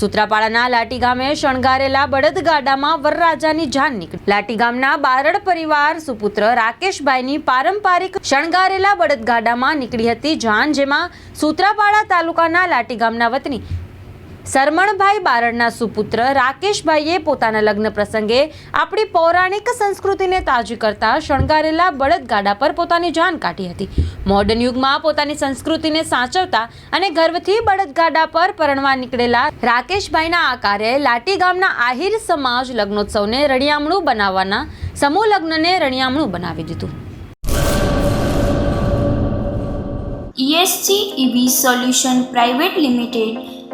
સૂત્રાપાડાના લાટી ગામે શણગારેલા બળદગાડામાં વરરાજાની જાન નીકળી. લાટી ગામના બારડ પરિવાર સુપુત્ર રાકેશભાઈની પારંપરિક શણગારેલા બળદગાડામાં નીકળી હતી જાન, જેમાં સુત્રાપાડા તાલુકાના લાટી ગામના વતની સરમણભાઈ બારડના સુપુત્ર રાકેશભાઈએ પોતાના લગ્ન પ્રસંગે આપણી પૌરાણિક સંસ્કૃતિને તાજી કરતા શણગારેલા બળદગાડા પર પોતાની જાન કાઢી હતી. મોડર્ન યુગમાં પોતાની સંસ્કૃતિને સાચવતા અને ગર્વથી બળદગાડા પર પરણવા નીકળેલા રાકેશભાઈના આ કાર્યએ લાટી ગામના આહિર સમાજ લગ્નોત્સવને રણિયામણું બનાવવાના સમૂહ લગ્નને રણિયામણું બનાવી દીધું. ESG EV solution private limited